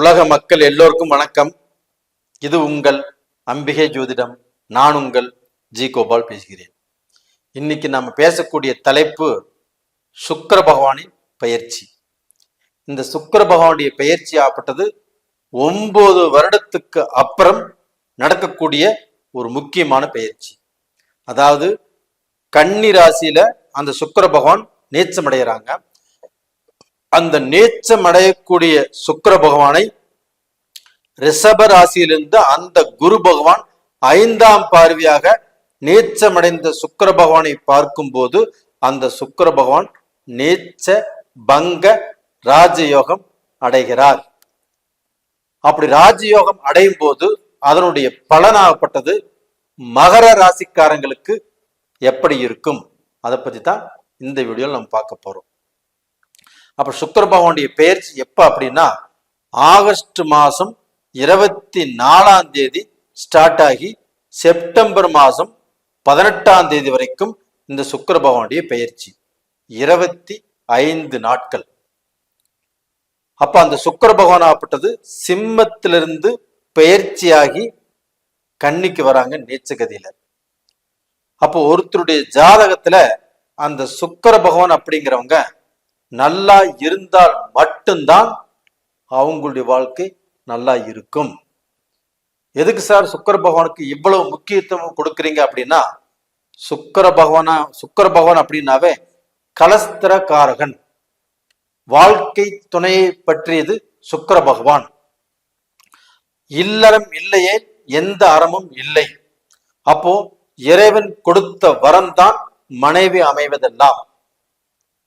உலக மக்கள் எல்லோருக்கும் வணக்கம். இது உங்கள் அம்பிகை ஜோதிடம். நான் உங்கள் ஜி கோபால் பேசுகிறேன். இன்னைக்கு நம்ம பேசக்கூடிய தலைப்பு சுக்கர பகவானின் பயிற்சி இந்த சுக்கர பகவானுடைய பயிற்சி ஆப்பட்டது ஒன்பது வருடத்துக்கு அப்புறம் நடக்கக்கூடிய ஒரு முக்கியமான பயிற்சி அதாவது கன்னி ராசியில அந்த சுக்கர பகவான் நீச்சமடைகிறாங்க அந்த நேச்சம் அடையக்கூடிய சுக்கர பகவானை ரிஷப ராசியிலிருந்து அந்த குரு பகவான் ஐந்தாம் பார்வையாக நேச்சமடைந்த சுக்கர பகவானை பார்க்கும்போது அந்த சுக்கர பகவான் நேச்ச பங்க ராஜயோகம் அடைகிறார். அப்படி ராஜயோகம் அடையும் போது அதனுடைய பலனாகப்பட்டது மகர ராசிக்காரங்களுக்கு எப்படி இருக்கும்? அதை பத்தி தான் இந்த வீடியோவில் நம்ம பார்க்க போறோம். அப்ப சுக்கர பகவானுடைய பெயர்ச்சி எப்ப அப்படின்னா ஆகஸ்ட் மாசம் இருபத்தி நாலாம் தேதி ஸ்டார்ட் ஆகி செப்டம்பர் மாசம் பதினெட்டாம் தேதி வரைக்கும் இந்த சுக்கர பகவானுடைய பெயர்ச்சி. இருபத்தி ஐந்து நாட்கள். அப்ப அந்த சுக்கர பகவான் ஆப்பட்டது சிம்மத்திலிருந்து பெயர்ச்சியாகி கன்னிக்கு வராங்க நீச்சகதியில. அப்போ ஒருத்தருடைய ஜாதகத்துல அந்த சுக்கர பகவான் அப்படிங்கிறவங்க நல்லா இருந்தால் மட்டும்தான் அவங்களுடைய வாழ்க்கை நல்லா இருக்கும். எதுக்கு சார் சுக்கர பகவானுக்கு இவ்வளவு முக்கியத்துவம் கொடுக்குறீங்க அப்படின்னா சுக்கர பகவானா சுக்கர பகவான் அப்படின்னாவே கலஸ்திர காரகன் வாழ்க்கை துணையை பற்றியது சுக்கர பகவான். இல்லறம் இல்லையே எந்த அறமும் இல்லை. அப்போ இறைவன் கொடுத்த வரம் தான் மனைவி அமைவதெல்லாம்.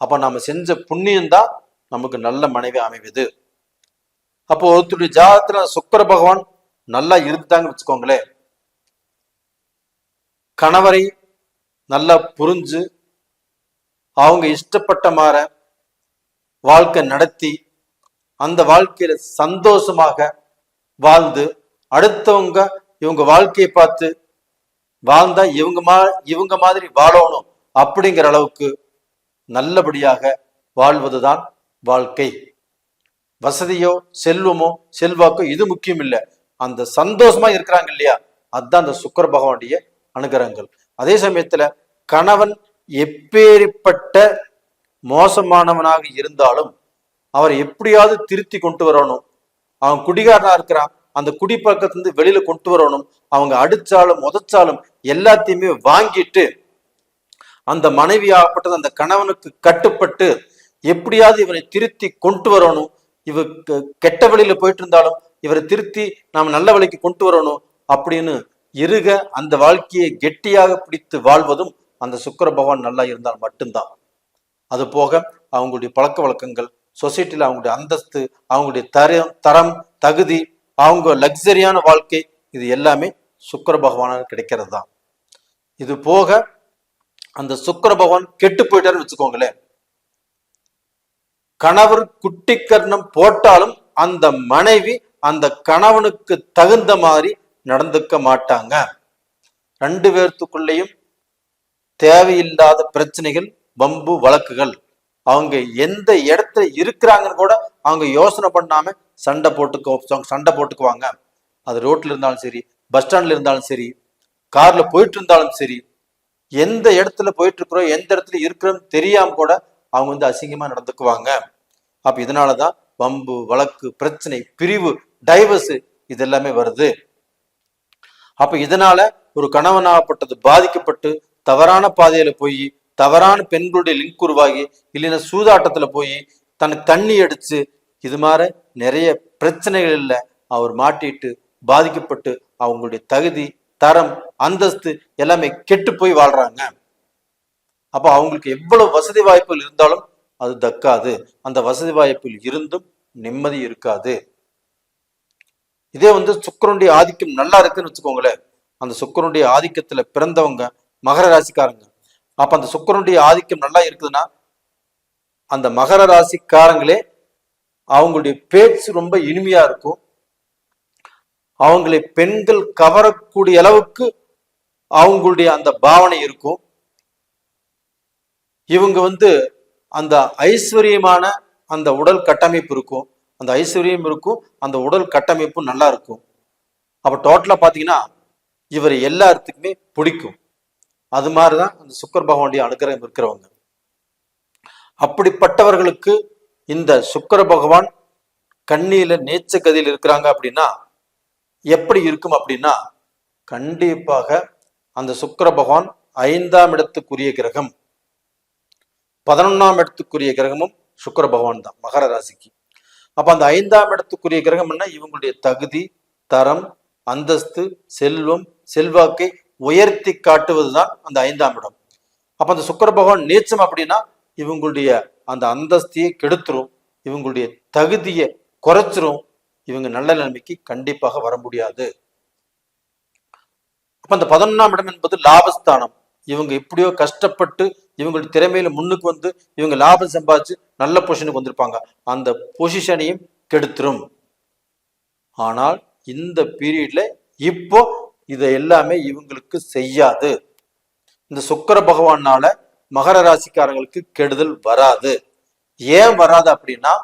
அப்போ நம்ம செஞ்ச புண்ணியம்தான் நமக்கு நல்ல மனைவி அமைவது அப்போ ஒருத்தருடைய ஜாதகத்துல சுக்கர பகவான் நல்லா இருந்துட்டாங்கன்னு வச்சுக்கோங்களேன். கணவரை நல்லா புரிஞ்சு அவங்க இஷ்டப்பட்ட மாற வாழ்க்கை நடத்தி அந்த வாழ்க்கையில சந்தோஷமாக வாழ்ந்து அடுத்தவங்க இவங்க வாழ்க்கையை பார்த்து வாழ்ந்தா இவங்க மா இவங்க மாதிரி வாழணும் அப்படிங்கிற அளவுக்கு நல்லபடியாக வாழ்வதுதான் வாழ்க்கை. வசதியோ செல்வமோ செல்வாக்கோ இது முக்கியம் இல்லை. அந்த சந்தோஷமா இருக்கிறாங்க இல்லையா? அதுதான் அந்த சுக்கர பகவானுடைய அனுகிரகங்கள். அதே சமயத்துல கணவன் எப்பேற்பட்ட மோசமானவனாக இருந்தாலும் அவர் எப்படியாவது திருத்தி கொண்டு வரணும். அவன் குடிகாரனா இருக்கிறான். அந்த குடிப்பழக்கத்திலிருந்து வெளியில கொண்டு வரணும். அவங்க அடிச்சாலும் உதச்சாலும் எல்லாத்தையுமே வாங்கிட்டு அந்த மனைவி ஆகப்பட்டது அந்த கணவனுக்கு கட்டுப்பட்டு எப்படியாவது இவனை திருத்தி கொண்டு வரணும். இவ கெட்ட வழியில போயிட்டு இருந்தாலும் இவரை திருத்தி நாம் நல்ல வழிக்கு கொண்டு வரணும் அப்படின்னு இருக அந்த வாழ்க்கையை கெட்டியாக பிடித்து வாழ்வதும் அந்த சுக்கர பகவான் நல்லா இருந்தால் மட்டும்தான். அது போக அவங்களுடைய பழக்க வழக்கங்கள் சொசைட்டியில் அவங்களுடைய அந்தஸ்து அவங்களுடைய தரம் தரம் தகுதி அவங்க லக்ஸரியான வாழ்க்கை இது எல்லாமே சுக்கர பகவானால் கிடைக்கிறது தான் இது போக அந்த சுக்கர பகவான் கெட்டு போயிட்டாருன்னு வச்சுக்கோங்களேன். கணவர் குட்டிக்கர்ணம் போட்டாலும் அந்த மனைவி அந்த கணவனுக்கு தகுந்த மாதிரி நடந்துக்க மாட்டாங்க. ரெண்டு பேர்த்துக்குள்ளேயும் தேவையில்லாத பிரச்சனைகள் வம்பு வழக்குகள். அவங்க எந்த இடத்துல இருக்கிறாங்கன்னு கூட அவங்க யோசனை பண்ணாம சண்டை போட்டுக்கோ சண்டை போட்டுக்குவாங்க. அது ரோட்ல இருந்தாலும் சரி பஸ் ஸ்டாண்ட்ல இருந்தாலும் சரி கார்ல போயிட்டு இருந்தாலும் சரி எந்த இடத்துல போயிட்டு இருக்கிறோம் எந்த இடத்துல இருக்கிறோம் தெரியாம கூட அவங்க வந்து அசிங்கமா நடந்துக்குவாங்க. அப்ப இதனாலதான் வம்பு வழக்கு பிரச்சனை பிரிவு டைவர்ஸ் இது எல்லாமே வருது. அப்ப இதனால ஒரு கணவனாகப்பட்டது பாதிக்கப்பட்டு தவறான பாதையில போய் தவறான பெண்களுடைய லிங்க் உருவாகி இல்லைன்னா சூதாட்டத்துல போய் தனக்கு தண்ணி அடிச்சு இது மாதிரி நிறைய பிரச்சனைகள்ல அவர் மாட்டிட்டு பாதிக்கப்பட்டு அவங்களுடைய தகுதி தரம் அந்தஸ்து எல்லாமே கெட்டு போய் வாழ்றாங்க. அப்போ அவங்களுக்கு எவ்வளவு வசதி வாய்ப்புகள் இருந்தாலும் அது தக்காது. அந்த வசதி வாய்ப்பில் இருந்தும் நிம்மதி இருக்காது. இதே வந்து சுக்கரனுடைய ஆதிக்கம் நல்லா இருக்குன்னு வச்சுக்கோங்களேன். அந்த சுக்கரனுடைய ஆதிக்கத்துல பிறந்தவங்க மகர ராசிக்காரங்க. அப்ப அந்த சுக்கரனுடைய ஆதிக்கம் நல்லா இருக்குதுன்னா அந்த மகர ராசிக்காரங்களே அவங்களுடைய பேச்சு ரொம்ப இனிமையா இருக்கும். அவங்களை பெண்கள் கவரக்கூடிய அளவுக்கு அவங்களுடைய அந்த பாவனை இருக்கும். இவங்க வந்து அந்த ஐஸ்வர்யமான அந்த உடல் கட்டமைப்பு இருக்கும். அந்த ஐஸ்வர்யம் இருக்கும் அந்த உடல் கட்டமைப்பும் நல்லா இருக்கும். அப்ப டோட்டலா பாத்தீங்கன்னா இவர் எல்லாத்துக்குமே பிடிக்கும். அது மாதிரிதான் அந்த சுக்கர் பகவானுடைய அனுகிரகம் இருக்கிறவங்க. அப்படிப்பட்டவர்களுக்கு இந்த சுக்கர பகவான் கண்ணியில நேச்ச கதியில் இருக்கிறாங்க அப்படின்னா எப்படி இருக்கும் அப்படின்னா கண்டிப்பாக அந்த சுக்கர பகவான் ஐந்தாம் இடத்துக்குரிய கிரகம் பதினொன்னாம் இடத்துக்குரிய கிரகமும் சுக்கர பகவான் தான் மகர ராசிக்கு. அப்ப அந்த ஐந்தாம் இடத்துக்குரிய கிரகம் என்ன? இவங்களுடைய தகுதி தரம் அந்தஸ்து செல்வம் செல்வாக்கை உயர்த்தி காட்டுவதுதான் அந்த ஐந்தாம் இடம். அப்ப அந்த சுக்கர பகவான் நீச்சம் அப்படின்னா இவங்களுடைய அந்த அந்தஸ்தையை கெடுத்துரும் இவங்களுடைய தகுதியை குறைச்சிரும் இவங்க நல்ல நிலைமைக்கு கண்டிப்பாக வர முடியாது. அப்ப அந்த பதினொன்னாம் இடம் என்பது லாபஸ்தானம். இவங்க எப்படியோ கஷ்டப்பட்டு இவங்களுடைய திறமையில முன்னுக்கு வந்து இவங்க லாபம் சம்பாதிச்சு நல்ல பொசிஷனுக்கு வந்திருப்பாங்க. அந்த பொசிஷனையும் கெடுத்துரும். ஆனால் இந்த பீரியட்ல இப்போ இதை எல்லாமே இவங்களுக்கு செய்யாது. இந்த சுக்கர பகவானால மகர ராசிக்காரங்களுக்கு கெடுதல் வராது. ஏன் வராது அப்படின்னா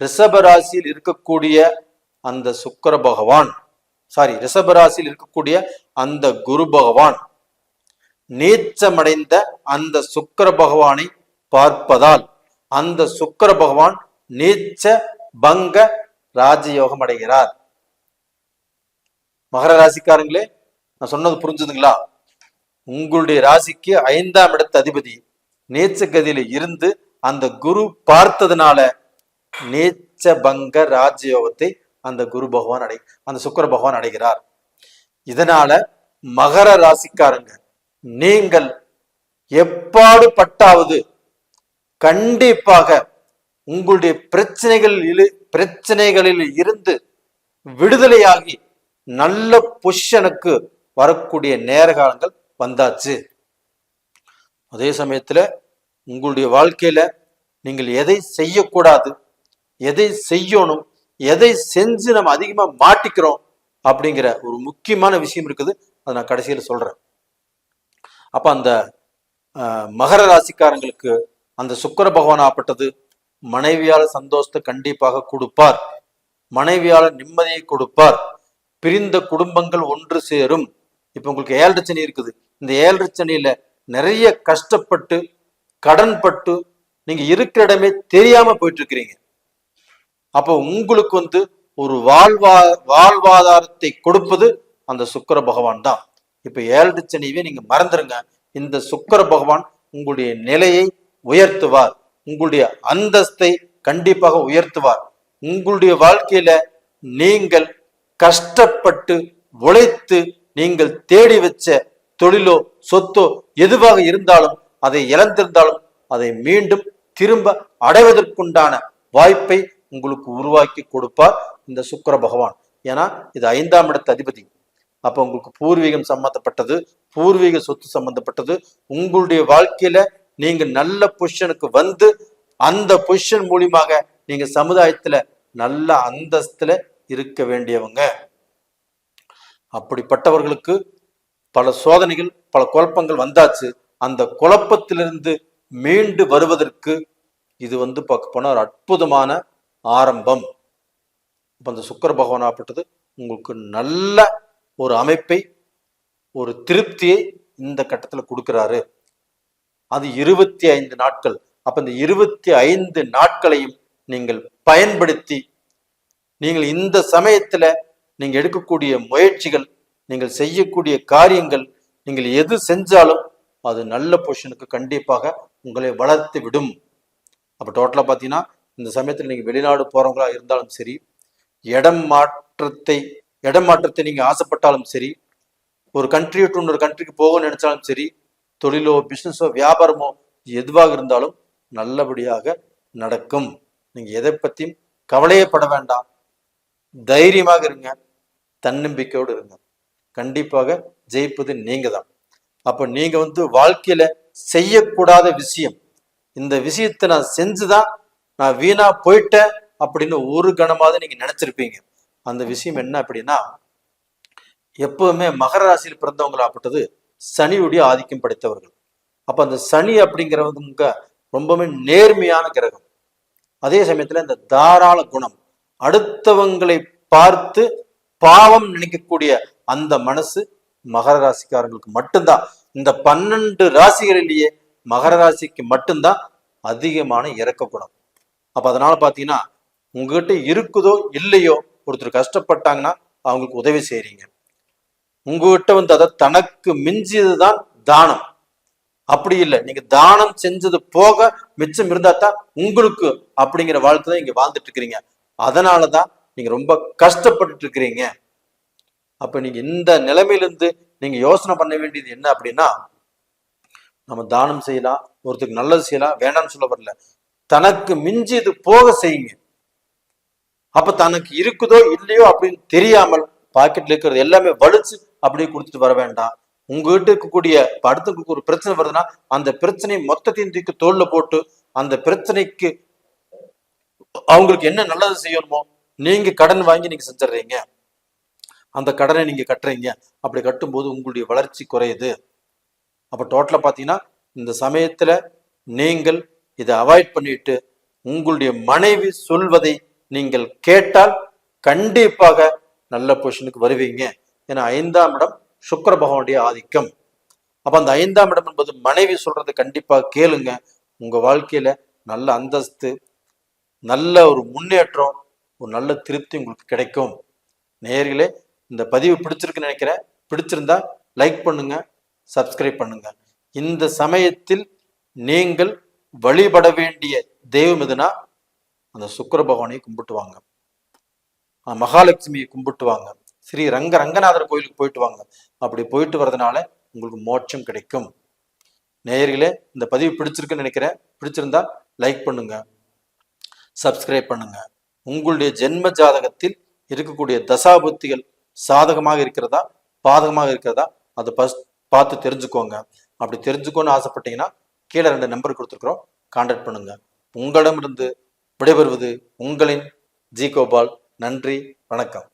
ரிஷப ராசியில் இருக்கக்கூடிய அந்த சுக்கிர பகவான் சாரி ரிஷபராசியில் இருக்கக்கூடிய அந்த குரு பகவான் நீச்சமடைந்த அந்த சுக்கிர பகவானை பார்ப்பதால் அந்த சுக்கிர பகவான் நீச்ச பங்க ராஜயோகம் அடைகிறார். மகர ராசிக்காரங்களே நான் சொன்னது புரிஞ்சுதுங்களா? உங்களுடைய ராசிக்கு ஐந்தாம் இடத்து அதிபதி நீச்ச கதியில இருந்து அந்த குரு பார்த்ததுனால நீச்ச பங்க ராஜயோகத்தை அந்த குரு பகவான் அடை அந்த சுக்கர பகவான் அடைகிறார். இதனால மகர ராசிக்காரங்க நீங்கள் எப்பாடு பட்டாவது கண்டிப்பாக உங்களுடைய பிரச்சனைகளில் பிரச்சனைகளில் இருந்து விடுதலையாகி நல்ல பொஷனுக்கு வரக்கூடிய நேரகாலங்கள் வந்தாச்சு. அதே சமயத்துல உங்களுடைய வாழ்க்கையில நீங்கள் எதை செய்யக்கூடாது எதை செய்யணும் எதை செஞ்சு நம்ம அதிகமா மாட்டிக்கிறோம் அப்படிங்கிற ஒரு முக்கியமான விஷயம் இருக்குது. அதை நான் கடைசியில் சொல்றேன். அப்ப அந்த மகர ராசிக்காரங்களுக்கு அந்த சுக்கர பகவான் ஆப்பட்டது மனைவியால சந்தோஷத்தை கண்டிப்பாக கொடுப்பார். மனைவியால நிம்மதியை கொடுப்பார். பிரிந்த குடும்பங்கள் ஒன்று சேரும். இப்ப உங்களுக்கு ஏழரை சனி இருக்குது. இந்த ஏழரை சனியில நிறைய கஷ்டப்பட்டு கடன்பட்டு நீங்க இருக்கிற இடமே தெரியாம போயிட்டு இருக்கிறீங்க. அப்ப உங்களுக்கு வந்து ஒரு வாழ்வா வாழ்வாதாரத்தை கொடுப்பது அந்த சுக்கிர பகவான் தான். இப்ப ஏழு சனியவே நீங்க மறந்துருங்க. இந்த சுக்கர பகவான் உங்களுடைய நிலையை உயர்த்துவார். உங்களுடைய அந்தஸ்தை கண்டிப்பாக உயர்த்துவார். உங்களுடைய வாழ்க்கையில நீங்கள் கஷ்டப்பட்டு உழைத்து நீங்கள் தேடி வச்ச தொழிலோ சொத்தோ எதுவாக இருந்தாலும் அதை இழந்திருந்தாலும் அதை மீண்டும் திரும்ப அடைவதற்குண்டான வாய்ப்பை உங்களுக்கு உருவாக்கி கொடுப்பார் இந்த சுக்கர பகவான். ஏன்னா இது ஐந்தாம் இடத்து அதிபதி. அப்ப உங்களுக்கு பூர்வீகம் சம்பந்தப்பட்டது பூர்வீக சொத்து சம்பந்தப்பட்டது. உங்களுடைய வாழ்க்கையில நீங்க நல்ல பொசிஷனுக்கு வந்து அந்த பொசிஷன் மூலியமாக நீங்க சமுதாயத்துல நல்ல அந்தஸ்துல இருக்க வேண்டியவங்க. அப்படிப்பட்டவர்களுக்கு பல சோதனைகள் பல குழப்பங்கள் வந்தாச்சு. அந்த குழப்பத்திலிருந்து மீண்டு வருவதற்கு இது வந்து பார்க்க போனா ஒரு அற்புதமான ஆரம்பம். இப்போ அந்த சுக்கர பகவான் ஆப்பட்டது உங்களுக்கு நல்ல ஒரு அமைப்பை ஒரு திருப்தியை இந்த கட்டத்துல கொடுக்கிறாரு. அது இருபத்தி ஐந்து நாட்கள். அப்ப இந்த இருபத்தி ஐந்து நாட்களையும் நீங்கள் பயன்படுத்தி நீங்கள் இந்த சமயத்துல நீங்க எடுக்கக்கூடிய முயற்சிகள் நீங்கள் செய்யக்கூடிய காரியங்கள் நீங்கள் எது செஞ்சாலும் அது நல்ல பொசிஷனுக்கு கண்டிப்பாக உங்களை வளர்த்து விடும் அப்போ டோட்டலா பாத்தீங்கன்னா இந்த சமயத்தில் நீங்க வெளிநாடு போறவங்களா இருந்தாலும் சரி இடம் மாற்றத்தை இடம் மாற்றத்தை நீங்க ஆசைப்பட்டாலும் சரி ஒரு கண்ட்ரி டு இன்னொரு கண்ட்ரிக்கு போகணும்னு நினைச்சாலும் சரி தொழிலோ பிஸ்னஸோ வியாபாரமோ எதுவாக இருந்தாலும் நல்லபடியாக நடக்கும். நீங்கள் எதை பற்றியும் கவலையே பட வேண்டாம். தைரியமாக இருங்க. தன்னம்பிக்கையோடு இருங்க. கண்டிப்பாக ஜெயிப்பது நீங்க தான் அப்போ நீங்க வந்து வாழ்க்கையில செய்யக்கூடாத விஷயம் இந்த விஷயத்தை நான் செஞ்சு தான் நான் வீணா போயிட்டேன் அப்படின்னு ஒரு கணமாவது நீங்க நினைச்சிருப்பீங்க. அந்த விஷயம் என்ன அப்படின்னா எப்பவுமே மகர ராசியில் பிறந்தவங்களாப்பட்டது சனியுடைய ஆதிக்கம் படைத்தவர்கள். அப்ப அந்த சனி அப்படிங்கிறவங்க ரொம்பவுமே நேர்மையான கிரகம். அதே சமயத்துல இந்த தாராள குணம் அடுத்தவங்களை பார்த்து பாவம் நினைக்கக்கூடிய அந்த மனசு மகர ராசிக்காரங்களுக்கு மட்டும்தான். இந்த பன்னெண்டு ராசிகளிலேயே மகர ராசிக்கு மட்டும்தான் அதிகமான இறக்க குணம். அப்ப அதனால பாத்தீங்கன்னா உங்ககிட்ட இருக்குதோ இல்லையோ ஒருத்தர் கஷ்டப்பட்டாங்கன்னா அவங்களுக்கு உதவி செய்யறீங்க உங்ககிட்ட வந்து அதை தனக்கு மிஞ்சியதுதான் தானம். அப்படி இல்லை. நீங்க தானம் செஞ்சது போக மிச்சம் இருந்தா தான் உங்களுக்கு அப்படிங்கிற வாழ்க்கை தான் இங்க வாழ்ந்துட்டு இருக்கிறீங்க. அதனாலதான் நீங்க ரொம்ப கஷ்டப்பட்டுட்டு இருக்கிறீங்க. அப்ப நீங்க இந்த நிலைமையிலிருந்து நீங்க யோசனை பண்ண வேண்டியது என்ன அப்படின்னா நம்ம தானம் செய்யலாம் ஒருத்தருக்கு நல்லது செய்யலாம் வேண்டாம்னு சொல்ல வரல. தனக்கு மிஞ்சி இது போக செய்யுங்க. அப்ப தனக்கு இருக்குதோ இல்லையோ அப்படின்னு தெரியாமல் பாக்கெட்ல இருக்கிறது எல்லாமே வலிச்சு அப்படியே கொடுத்துட்டு வர வேண்டாம். உங்ககிட்ட இருக்கக்கூடிய அடுத்தவங்களுக்கு ஒரு பிரச்சனை வருதுன்னா அந்த பிரச்சனையை மொத்தத்தையும் தூக்கி தோல்ல போட்டு அந்த பிரச்சனைக்கு அவங்களுக்கு என்ன நல்லது செய்யணுமோ நீங்க கடன் வாங்கி நீங்க செஞ்சிடுறீங்க. அந்த கடனை நீங்க கட்டுறீங்க. அப்படி கட்டும்போது உங்களுடைய வளர்ச்சி குறையுது. அப்ப டோட்டலா பாத்தீங்கன்னா இந்த சமயத்துல நீங்கள் இதை அவாய்ட் பண்ணிட்டு உங்களுடைய மனைவி சொல்வதை நீங்கள் கேட்டால் கண்டிப்பாக நல்ல பொசிஷனுக்கு வருவீங்க. ஏன்னா ஐந்தாம் இடம் சுக்கர பகவானுடைய ஆதிக்கம். அப்ப அந்த ஐந்தாம் இடம் என்பது மனைவி சொல்றதை கண்டிப்பாக கேளுங்க. உங்க வாழ்க்கையில நல்ல அந்தஸ்து நல்ல ஒரு முன்னேற்றம் ஒரு நல்ல திருப்தி உங்களுக்கு கிடைக்கும். நேர்களே இந்த பதிவு பிடிச்சிருக்குன்னு நினைக்கிறேன். பிடிச்சிருந்தா லைக் பண்ணுங்க சப்ஸ்கிரைப் பண்ணுங்க. இந்த சமயத்தில் நீங்கள் வழிபட வேண்டிய தெய்வம் எதுனா அந்த சுக்கர பகவானை கும்பிட்டுவாங்க. மகாலட்சுமியை கும்பிட்டுவாங்க. ஸ்ரீ ரங்க ரங்கநாதர் கோயிலுக்கு போயிட்டு வாங்க. அப்படி போயிட்டு வர்றதுனால உங்களுக்கு மோட்சம் கிடைக்கும். நேயர்களே இந்த பதிவு பிடிச்சிருக்குன்னு நினைக்கிறேன். பிடிச்சிருந்தா லைக் பண்ணுங்க. சப்ஸ்கிரைப் பண்ணுங்க. உங்களுடைய ஜென்ம ஜாதகத்தில் இருக்கக்கூடிய தசாபுத்திகள் சாதகமாக இருக்கிறதா பாதகமாக இருக்கிறதா அதை பஸ் பார்த்து தெரிஞ்சுக்கோங்க. அப்படி தெரிஞ்சுக்கோன்னு ஆசைப்பட்டீங்கன்னா கீழே ரெண்டு நம்பர் கொடுத்துருக்குறோம். கான்டாக்ட் பண்ணுங்கள் உங்களிடமிருந்து விடைபெறுவது உங்களின் ஜி கோபால். நன்றி. வணக்கம்.